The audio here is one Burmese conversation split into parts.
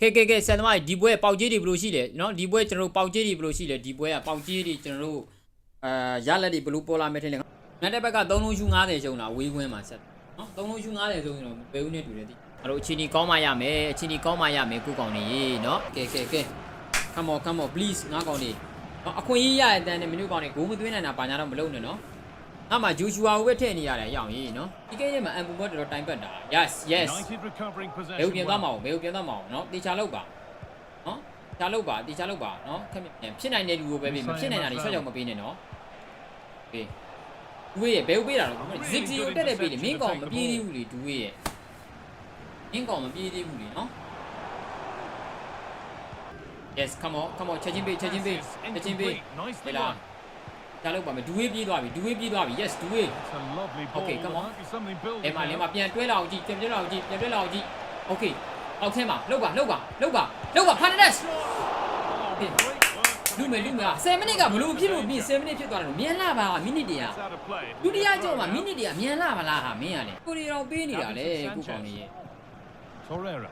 ကဲကဲကဲဆန်သမားဒီပွဲပေါက်ကြီးတွေဘယ်လိုရှိလဲနော်ဒီပွဲကျွန်တော်တို့ပေါက်ကြီးတွေဘယ်လိုရှိလဲဒီပွဲကပေါက်ကြီးတွေကျွန်တော်တို့အာရလက်တွေဘယ်လိုပေါ်လာမယ်ထင်လဲငါတဲ့ဘက်က3လုံးရှူ90ရှုံတာဝေးခွင်းမှာဆက်နော်3လုံးရှူ90ရှုံရင်တော့ဘယ်ဦးနဲ့တူတယ်ဒီအဲ့တော့အချင်းကြီးကောင်းမှရမယ်အချင်းကြီးကောင်းမှရမယ်ကိုကောင်နေနော်ကဲကဲကဲ come on come on please ငါကောင်နေနော်အခွင့်အရေးရတဲ့အတန်းနဲ့မင်းတို့ကောင်နေဂိုးမသွင်းနိုင်တာဘာညာတော့မလုပ်နဲ့နော် ငါမှဂျူရှူအာကိုပဲထည့်နေရတယ်အရောင်ကြီးနော်ဒီကိစ္စမှာအန်ပူဘောတော်တော်တိုင်ပတ်တာ yes yes United recovering ဘယ် possession. ကိုပြန်သွားမ well. အောင်ဘယ်ကိုပြန်သွားမအောင်နော်တေချာလောက်ပါနော်တေချာလောက်ပါတေချာလောက်ပါနော်ခက်မြင်ဖြစ်နိုင်တဲ့လူကိုပဲပေးမဖြစ်နိုင်တာတွေချက်ချက်မပေးနဲ့နော်ပေးဒူဝေးရဲ့ဘယ်ကိုပေးတာတော့ဇစ်စီကိုတက်တက်ပေးလေမင်းကောင်မပြေးသေးဘူးလေဒူဝေးရဲ့မင်းကောင်မပြေးသေးဘူးလေနော် Yes come on come on ချက်ချင်းပေးချက်ချင်းပေးချက်ချင်းပေး Incomplete. Nicely ဟဲ့လား done. တေချာလောက်ပါမယ်ဒူဝေးပြေးသွားပြီဒူဝေးပြေးသွားပြီ yes ဒူဝေး It's a lovely ball. Okay, come There on. might be something building အဲ့မှာလ now. င်းမှာပြန်တွဲလာအောင်ကြည့်ပြန်တွဲလာအောင်ကြည့်ပြန်တွဲလာအောင်ကြည့် Okay အောက်ထဲမှာလောက်ပါလောက်ပါလောက်ပါလောက်ပါ Fernandez Oh, Okay. great work. လူမယ်လူမယ်10မိနစ်ကဘလို့ဖြစ်လို့ပြီး10မိနစ်ဖြစ်သွားတယ်လို့မြန်လာပါမိနစ်တည်း It's out of play. ဒုတိယကြောမှာမိနစ်တည်းမြန်လာပါလားဟာမင်းကလေကိုရီတော်ပေးနေတာလေကိုကောင်နေရဲ့ Torreira.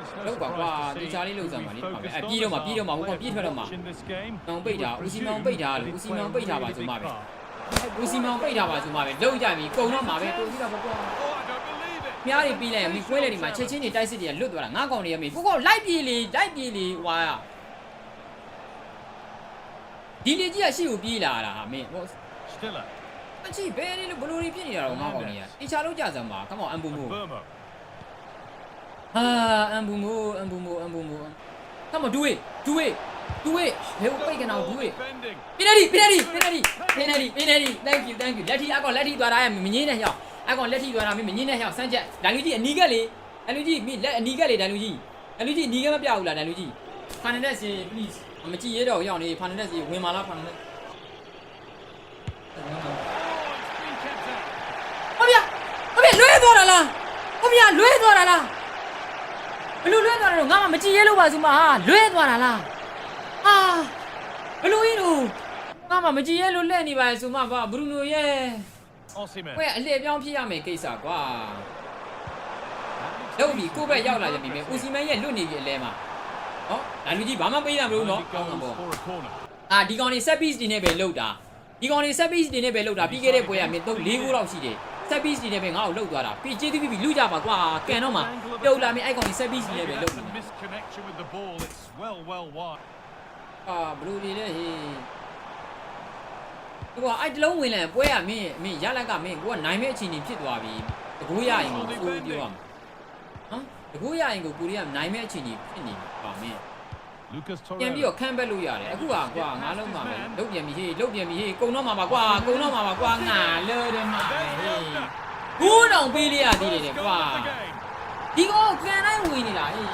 It's no လောက်ပါကွာ surprise to ဒီ see ချာလေးလောက်စမ်းပါလေ who's ပါပဲ focused အ on ပြေးတော့မှာ the ပြေးတော့မှာဟိုက style ပြေးထွက်တော့မှာ in this game. မောင်ပိတ်တာ You would ဦးစီမောင် presume ပိတ်တာ that လို့ he's ဦးစီမောင် playing ပိတ်တာပါ really ဆို big မှပဲ part. ဦးစီမောင်ပိတ်တာပါဆိုမှပဲလုံးကြပြီကုံတော့မှာပဲကိုကြီးတော့ပေါ့ Oh, I don't believe it. မြားတွေပြီးလိုက်ရင်မိခွဲလေဒီမှာချက်ချင်းတွေတိုက်စစ်တွေကလွတ်သွားတာငါကောင်တွေရမိကိုကောင်လိုက်ပြေးလေလိုက်ပြေးလေဟွာဒီလေကြီးကရှေ့ကိုပြေးလာတာဟာမင်းဟို Stiller. အချီဘယ်လေးလို့ဘလို့တွေဖြစ်နေတာတော့ငါကောင်တွေကတေချာလို့ကြစမ်းပါကမောင်အန်ပူမို့ Burma. ဟာအန်ပူမို့ အန်ပူမို့အန်ပူမို့ကမောင်ဒူဝေးဒူဝေးဒူဝေးဘယ်ကိုပိတ်ကနေအောင်ဒူဝေး Defending. ပီနယ်ဒီပီနယ်ဒီပီနယ်ဒီပီနယ်ဒီပီနယ်ဒီ thank you thank you လက်ထီအကောင်လက်ထီသွားတာမငင်းနဲ့ဟျောက်အကောင်လက်ထီသွားတာမင်းမငင်းနဲ့ဟျောက်စမ်းချက်ဒန်လူကြီးအနီးကက်လေဒန်လူကြီးမိလက်အနီးကက်လေဒန်လူကြီးဒန်လူကြီးအနီးကက်မပြဘူးလားဒန်လူကြီးဖာနန်ဒက်စီ please မကြည့်ရတော့ရောက်နေဖာနန်ဒက်စီဝင်มาလားဖာနန်ဒက် Oh, it's been kept out. ဟုတ်ဗျာဟုတ်ဗျာလွဲသွားတာလားဟုတ်ဗျာလွဲသွားတာလား ဘလို့လွဲသွားတာတော့ငါမှမကြည့်ရလို့ပါစူမဟာလွဲသွားတာလားဟာဘလို့ကြီးတို့ငါမှမကြည့်ရလို့လက်နေပါစူမပါဘရူနိုရဲ့ Osimhen. ဘယ်အလှည့်ပြောင်းဖြစ်ရမယ်ကိစ္စကွာလုပ်ပြီကိုယ့်ဘက်ရောက်လာရင်ပြီမယ်ဦးစီမန်ရဲ့လွတ်နေပြီအလဲမှာဟောဒါလူကြီးဘာမှပေးတာမလို့နော် Early ကောင်းတာ goals ပေါ့ for a corner. အာဒီကောင်နေ set piece တွေနဲ့ပဲလှုပ်တာဒီကောင်နေ set piece တွေနဲ့ပဲလှုပ်တာပြီးခဲ့တဲ့ပွဲကမင်းတော့၄ခုလောက်ရှိတယ် set piece တွေနဲ့ပဲငါ့ကိုလှုပ်သွားတာပြီးကျေးဇူးပြုပြီးလူကြပါကွာကန်တော့မှပြုတ်လာမင်းအဲ့ကောင်နေ set piece တွေနဲ့ Maybe ပဲလှုပ် that's နေ a misconnection with the ball. It's well, well wide. အာဘလူတွေလည်းဟေးဟိုကအဲ့တလုံးဝင်လဲပွဲကမင်းမင်းရလက်ကမင်းကိုကနိုင်မဲ့အချိန်ကြီးဖြစ်သွားပြီတကူရရင်ကိုကိုပြောရမှာဟမ်တကူရရင်ကိုကိုရီးယားနိုင်မဲ့အချိန်ကြီးဖြစ်နေပါမင်း Lucas ပြန်ပြီး Torreira. တော့ခန့်ဘက်လို့ရတယ်အခုကကွာငါလုံးမှာပဲလုတ်ပြန်ပြီဟေးလုတ်ပြန်ပြီဟေးကုံတော့မှာပါကွာကုံတော့မှာပါကွာငါလောတယ်မှာပဲဟေးဘူးတောင်ပေးလိုက်ရသေးတယ်ကွာ Goal of the game. ဒီကောင်ကန်တိုင်းဝင်နေတာဟေး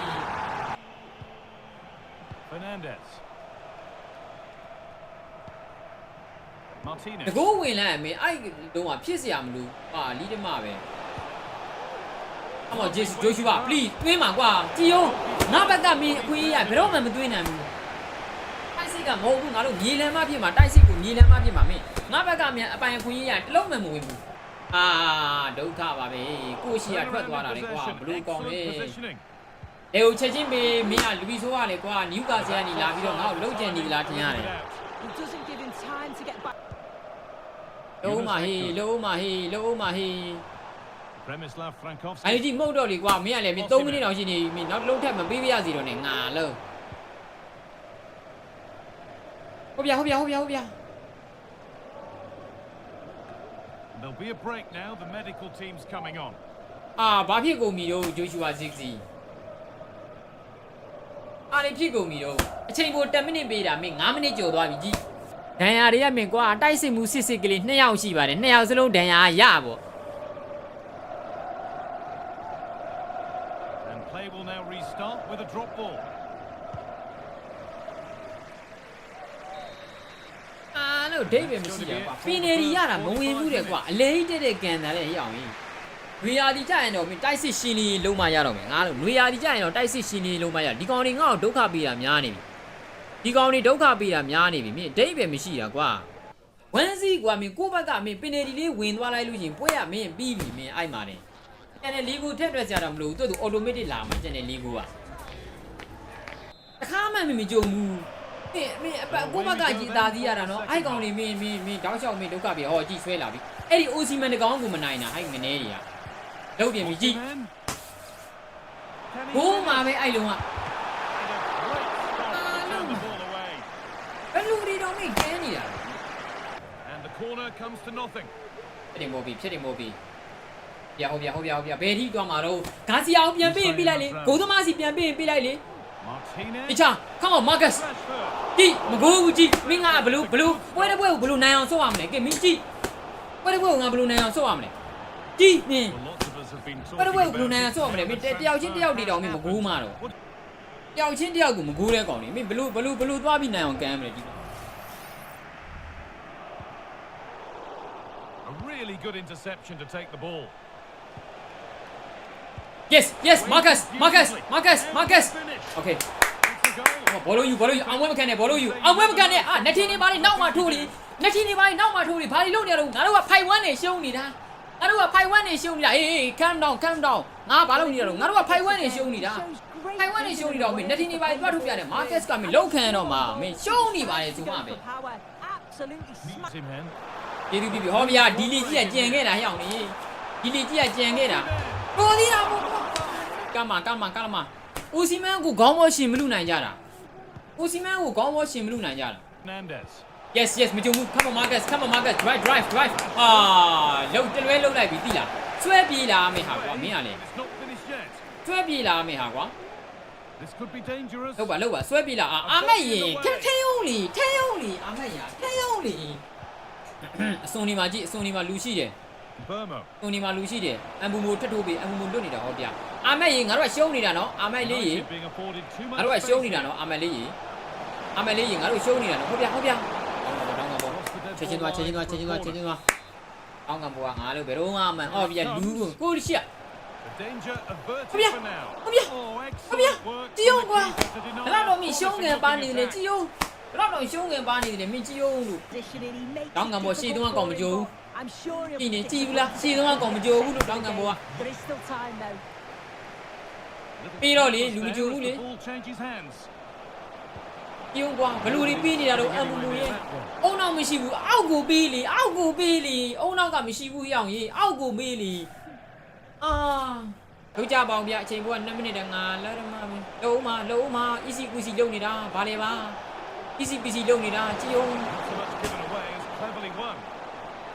Fernandez. တ Martinez. ကူဝင်လိုက်ရင်မင်းအဲ့တုံးကဖြစ်เสียမလို့ဟာလီးတမပဲအမောဂျေဂျိုရှူပါ please တွင်းမှာကွာကြည်အောင် ငါဘက်ကမင်းအခွင့်အရေးရဘယ်တော့မှမတွင်းနိုင်ဘူးတိုက်စစ်ကမဟုတ်ဘူးငါတို့မြေလမ်းမဖြစ်မှာတိုက်စစ်ကိုမြေလမ်းမဖြစ်မှာမင်းငါဘက်ကမြန်အပိုင်အခွင့်အရေးရတလုံးမှမဝင်ဘူးအာဒုက္ခပါပဲကိုရှိရထွက်သွားတာလေကွာဘလူးကောင်းလေ Excellent positioning. လေကိုချက်ချင်းပေးမင်းကလူဘီဆိုးကလေကွာနျူကာဆယ်ကနေလာပြီးတော့ငါ့ကိုလှုပ်ကြံနေလားထင်ရတယ် It doesn't give him time to get back. လုံးမဟေးလုံးမဟေးလုံးမဟေး Premislav အဲ့ Frankowski. ဒီမဟုတ်တော့လေကွာမင်းကလည်းမင်း3မိနစ်တောင်ရှိနေပြီမင်းနောက်တစ်လုံးထပ်မပေးပြရစီတော့နဲ့ငါလုံးဟုတ်ဗျာဟုတ်ဗျာဟုတ်ဗျာဟုတ်ဗျာ There'll be a break now. The medical team's coming on. အာဘာဖြစ်ကုန်ပြီတော့ဂျိုရှူဝါဇစ်စီအားနေဖြစ်ကုန်ပြီတော့အချိန်ကို10မိနစ်ပေးတာမင်း9မိနစ်ကျော်သွားပြီကြီးဒဏ်ရာတွေကမင်းကွာတိုက်စစ်မှုစစ်စစ်ကလေး2ယောက်ရှိပါတယ်2ယောက်စလုံးဒဏ်ရာရပေါ့ And play will now restart with a drop ball. အားလို့ဒိတ်ပဲမရှိတာကွာပင်နယ်ရီရတာမဝင်ဘူးတဲ့ကွာအလဲကြီးတဲ့တဲ့ကန်တာလည်းရအောင်ကြီးနွေရာဒီကြရင်တော့မင်းတိုက်စစ်ရှင်လီလုံးမရတော့မယ်ငါလို့နွေရာဒီကြရင်တော့တိုက်စစ်ရှင်လီလုံးမရဒီကောင်တွေငါ့ကိုဒုက္ခပေးတာများနေပြီဒီကောင်တွေဒုက္ခပေးတာများနေပြီမင်းဒိတ်ပဲမရှိတာကွာဝမ်းစီကွာမင်းကိုယ့်ဘက်ကမင်းပင်နယ်ရီလေးဝင်သွားလိုက်လို့ရှရင်ပွဲရမင်းပြီးပြီမင်းအိုက်မာတယ် ကျန်တဲ့လီဂိုထက်တွက်ကြတာမလို့သူ့သူအော်တိုမက်တစ်လာမှာကျန်တဲ့လီဂိုကတခါမှမမကြုံဘူးမင်းမင်းအပကိုဘကကြည်သားသေးရတာနော်အဲ့ကောင်လေးမင်းမင်းမင်းတောက်လျှောက်မင်းဒုက္ခပြေဟောကြည်ဆွဲလာပြီအဲ့ဒီအိုစီမန်တကောင်ကိုမနိုင်တာအဲ့ငနေတွေကလောက်ပြင်ပြီကြည် Osimhen. Can he ဘိုး do မှာ it? ပဲအဲ့လုံးက Made a great stop to turn the ball away. ဘယ်လူတွေတော့မင်းကျန်းနေတာ And the corner comes to nothing. ဖြစ်တယ်မို့ပြီဖြစ်တယ်မို့ပြီ ပြဟုတ်ပြဟုတ်ပြဟုတ်ပြဘယ်ထိသွားမှာတော့ဂါစီယာကိုပြန်ပေးရင်ပေးလိုက်လေဂိုးသမားစီပြန်ပေးရင်ပေးလိုက်လေ Martinez. တခြား come on Marcus Rashford. ကြည့်မကိုဘူးကြည့်မင်းကဘလူးဘလူးပွဲတစ်ပွဲကိုဘလူးနိုင်အောင်ဆော့ရမလဲကဲမင်းကြည့်ပွဲတစ်ပွဲကိုငါဘလူးနိုင်အောင်ဆော့ရမလဲကြည့်မင်း Well, lots of us have been ပွဲတစ် talking ပွဲကိုဘလူး about နိုင်အောင်ဆော့ရမလဲမင်းတယောက်ချင်းတယောက်တည်းတော့မင်းမကိုးမှာတော့တယောက်ချင်းတယောက်ကိုမကိုးတဲ့ကောင်နေမင်းဘလူးဘလူးဘလူးသွားပြီးနိုင်အောင်ကမ်းမလဲဒီ A really good interception to take the ball. Yes yes Marcus Marcus Marcus Marcus Finish. okay It's a goal. ဘောလုံးယူဘောလုံးယူအောင်ဝဲမကန်နဲ့ဘောလုံးယူအောင်ဝဲမကန်နဲ့အာနှစ်ထင်းနေပါလေနောက်မှထိုးလေနှစ်ထင်းနေပါလေနောက်မှထိုးလေဘာလို့လုပ်နေရတော့ငါတို့ကဖိုင်ဝမ်းနေရှုံးနေတာငါတို့ကဖိုင်ဝမ်းနေရှုံးနေတာအေးအေး calm down calm down ငါဘာလုပ်နေရတော့ငါတို့ကဖိုင်ဝမ်းနေရှုံးနေတာ Shows great ဖိုင်ဝမ်းနေရှုံးနေတော့မင်းနှစ်ထင်းနေပါလေတွားထုတ်ပြတယ်မာကတ်ကမင်းလောက်ခံရတော့မှာမင်းရှုံးနေပါလေသူမှပဲ for power. Absolutely smash. Osimhen. ကျေးဇူးပြုပြီဟောဗျာဒီလီကြီးကကြံခဲ့တာဟျောင်းနေဒီလီကြီးကကြံခဲ့တာ တော်သေးတာပေါ့ကမကမကမဦးစီမန်းကိုခေါင်းမောရှင်မလူနိုင်ကြတာဦးစီမန်းကိုခေါင်းမောရှင်မလူနိုင်ကြတာ Fernandez. Yes yes မကြုံဘူး Come on Marcus Come on Marcus drive drive drive အာလုံးတလွဲလုံးလိုက်ပြီတိလားဆွဲပြေးလာမေးဟာကွာမင်းကလေ It's not finished yet. ဆွဲပြေးလာမေးဟာကွာ This could be dangerous. လောက်ပါလောက်ပါဆွဲပြေးလာအာအာမက်ရင်ထဲထဲယုံလီထဲယုံလီအာမက်ရထဲယုံလီအစုံဒီမှာကြည့်အစုံဒီမှာလူရှိတယ် Burmo. အစုံဒီမှာလူရှိတယ်အမ်ဘူမိုထတ်ထိုးပြီးအမ်ဘူမိုလွတ်နေတာဟောဗျအာမက်ရင်ငါတို့ကရှုံးနေတာနော်အာမက်လေးရေ United being afforded too ငါ much တို့ကရှုံး space နေတာ here. နော်အာမက်လေးရေအာမက်လေးရေငါတို့ရှုံးနေတာနော်ဟုတ်ဗျဟုတ်ဗျတောင်းကဘောချက်ချင်းသွားချက်ချင်းသွားချက်ချင်းသွားချက်ချင်းသွားတောင်းကဘောကငါတို့ဘယ်တော့မှမဟောဗျလူကိုရှိရ The danger averted Kom igjen. for now. Kom igjen. Oh, Kom igjen. excellent work ကြည့် from အောင် the ကွာ keeper to deny ဘယ်တော့မှရှုံးငယ် the ပါနေတယ် attack. ကြည့်အောင်ဘယ်တော့ရှုံးငယ်ပါနေတယ်မင်းကြည့်အောင်လို့ Positioning, he makes Down it Gambo, see, difficult don't want for Gambo, him, Joe. but I'm sure he'll ကြည့်နေ pick ကြည့် it ဘူးလား up. ရှင်းတော့ကောင်မကြိုဘူးလို့တောင်းကဘောက There is still time though. Little ပြီးတော့လေ pause လူမ there ကြို as ဘူး the လေ ball changes hands. ကြည့်အောင်ကွာဘလူတွေပြီးနေတာတော့အမ်ဘူလူရဲ့အုံနောက်မရှိဘူးအောက်ကိုပြီးလေအောက်ကိုပြီးလေအုံနောက်ကမရှိဘူးရောင်ကြီးအောက်ကိုပြီးလေအာလောက်ကြပါအောင်ဗျအချိန်ဘောက2မိနစ်တည်းငါလဲရမှာပဲလုံးမလုံးမ easy easy လုပ်နေတာဗာလေပါ easy easy လုပ်နေတာကြည့်အောင် Not so much given away as cleverly won.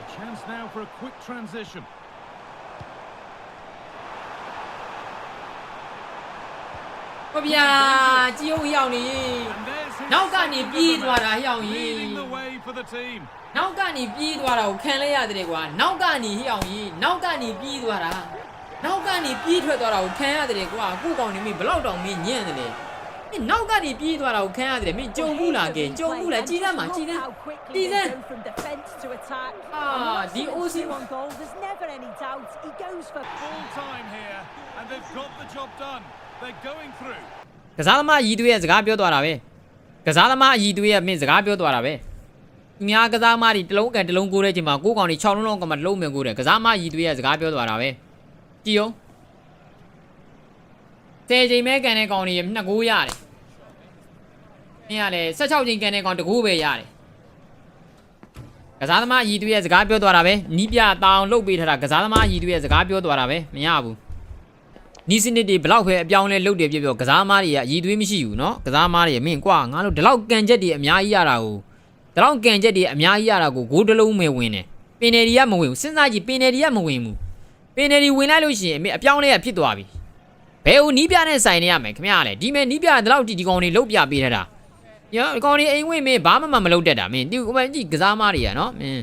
A chance now for a quick transition. ဟောဗျာကြည့်အောင်ရောက်နေ And there's his နောက်ကနေ second ပြေး of the သွားတာ match, ဟျောင်းကြီး leading the way for the team. နောက်ကနေပြေးသွားတာကိုခံလိုက်ရတယ်ကွာနောက်ကနေဟျောင်းကြီးနောက်ကနေပြေးသွားတာနောက်ကနေပြေးထွက်သွားတာကိုခံရတယ်ကွာကိုကောင်နေမင်းဘလောက်တောင်မင်းညံ့တယ်လေ မင်းနောက်ကနေပြေးသွားတာကိုခံရတယ်မင်းကြုံဘူးလားကဲကြုံဘူးလားကြည်စမ်းပါကြည်စမ်း How quickly ကြည်စ they မ်း go from defence to attack. Ah, And once the it's Aussie- two on goal, there's never any doubt. He goes for Full time here, and they've got the job done. They're going through. ကစားသမားအည်သွေးရဲ့စကားပြောသွားတာပဲကစားသမားအည်သွေးရဲ့မင်းစကားပြောသွားတာပဲသူများကစားသမားတွေတစ်လုံးကန်တစ်လုံးကိုးတဲ့ချိန်မှာကိုးကောင်တွေ6လုံးလုံးကမှတစ်လုံးမြန်ကိုးတယ်ကစားသမားအည်သွေးရဲ့စကားပြောသွားတာပဲကြည့်အောင် 10ချိန်ပဲကန်တဲ့ကောင်တွေနှစ်ကိုးရတယ်။မင်းကလည်း16ချိန်ကန်တဲ့ကောင်တကိုးပဲရတယ်။ကစားသမားအကြီးသူရဲ့စကားပြောသွားတာပဲ။နီးပြတောင်လှုပ်ပေးထားတာကစားသမားအကြီးသူရဲ့စကားပြောသွားတာပဲမရဘူး။နီးစနစ်တွေဘလောက်ပဲအပြောင်းလဲလှုပ်တယ်ပြပြောကစားသမားတွေကအကြီးသွေးမရှိဘူးနော်။ကစားသမားတွေမင်းကွာငါတို့ဒီလောက်ကန်ချက်တွေအများကြီးရတာကိုဒီလောက်ကန်ချက်တွေအများကြီးရတာကိုဂိုးတလုံးမဲဝင်တယ်။ပင်နယ်တွေကမဝင်ဘူးစဉ်းစားကြည့်ပင်နယ်တွေကမဝင်ဘူး။ပင်နယ်တွေဝင်လိုက်လို့ရှိရင်အမေအပြောင်းလဲရဖြစ်သွားပြီ။ ဘယ်ဟိုနီးပြနဲ့ဆိုင်နေရမယ်ခင်ဗျားလေဒီမဲ့နီးပြတဲ့လောက်တီဒီကောင်တွေလုတ်ပြပေးထားတာညောကောင်တွေအိမ်ဝင်မင်းဘာမှမမလုတ်တတ်တာမင်းဒီကောင်ကြီးကစားမတွေရနော်မင်း